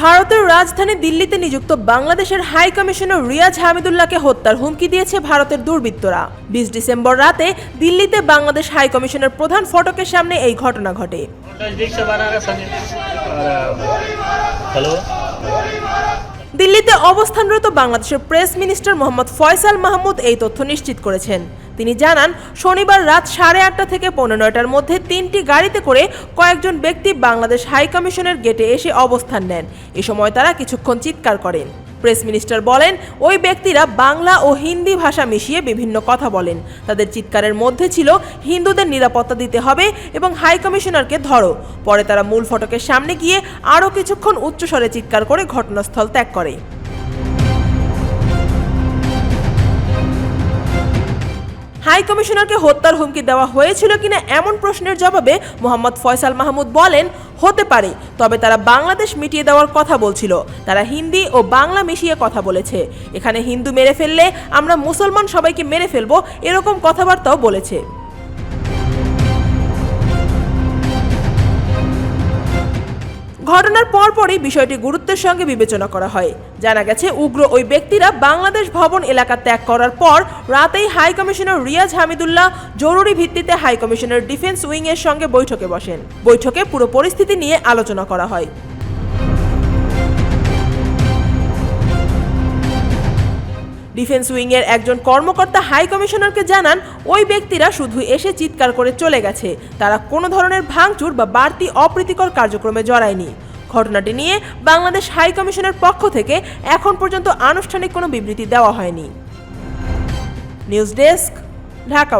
ভারতের রাজধানী দিল্লিতে নিযুক্ত বাংলাদেশের হাই কমিশনার রিয়াজ হামিদুল্লাহকে হত্যার হুমকি দিয়েছে ভারতের দুর্বৃত্তরা। বিশ ডিসেম্বর রাতে দিল্লিতে বাংলাদেশ হাই কমিশনের প্রধান ফটকের সামনে এই ঘটনা ঘটে। হ্যালো? দিল্লিতে অবস্থানরত বাংলাদেশের প্রেস মিনিস্টার মোহাম্মদ ফয়সাল মাহমুদ এই তথ্য নিশ্চিত করেছেন। তিনি জানান, শনিবার রাত সাড়ে আটটা থেকে পৌনে নয়টার মধ্যে তিনটি গাড়িতে করে কয়েকজন ব্যক্তি বাংলাদেশ হাইকমিশনের গেটে এসে অবস্থান নেন। এ সময় তারা কিছুক্ষণ চিৎকার করেন। প্রেস মিনিস্টার বলেন, ওই ব্যক্তিরা বাংলা ও হিন্দি ভাষা মিশিয়ে বিভিন্ন কথা বলেন। তাদের চিৎকারের মধ্যে ছিল, হিন্দুদের নিরাপত্তা দিতে হবে এবং হাই কমিশনারকে ধরো। পরে তারা মূল ফটকের সামনে গিয়ে আরও কিছুক্ষণ উচ্চস্বরে চিৎকার করে ঘটনাস্থল ত্যাগ করে। হাই কমিশনারকে হত্যার হুমকি দেওয়া হয়েছিল কিনা এমন প্রশ্নের জবাবে মোহাম্মদ ফয়সাল মাহমুদ বলেন হতে পারে, তবে তারা বাংলাদেশ মিটিয়ে দেওয়ার কথা বলছিল। তারা হিন্দি ও বাংলা মিশিয়ে কথা বলেছে। এখানে হিন্দু মেরে ফেললে আমরা মুসলমান সবাইকে মেরে ফেলব, এরকম কথাবার্তাও বলেছে। ঘটনার পরপরই বিষয়টি গুরুত্বের সঙ্গে বিবেচনা করা হয়। জানা গেছে, উগ্র ওই ব্যক্তিরা বাংলাদেশ ভবন এলাকা ত্যাগ করার পর রাতেই হাই কমিশনার রিয়াজ হামিদুল্লাহ জরুরি ভিত্তিতে হাই কমিশনার ডিফেন্স উইং এর সঙ্গে বৈঠকে বসেন। বৈঠকে পুরো পরিস্থিতি নিয়ে আলোচনা করা হয়। ডিফেন্স উইংয়ের একজন কর্মকর্তা হাই কমিশনারকে জানান, ওই ব্যক্তিরা শুধু এসে চিৎকার করে চলে গেছে। তারা কোনো ধরনের ভাঙচুর বা বাড়তি অপ্রীতিকর কার্যক্রমে জড়ায়নি। ঘটনাটি নিয়ে বাংলাদেশ হাই কমিশনের পক্ষ থেকে এখন পর্যন্ত আনুষ্ঠানিক কোনো বিবৃতি দেওয়া হয়নি। News desk, Dhaka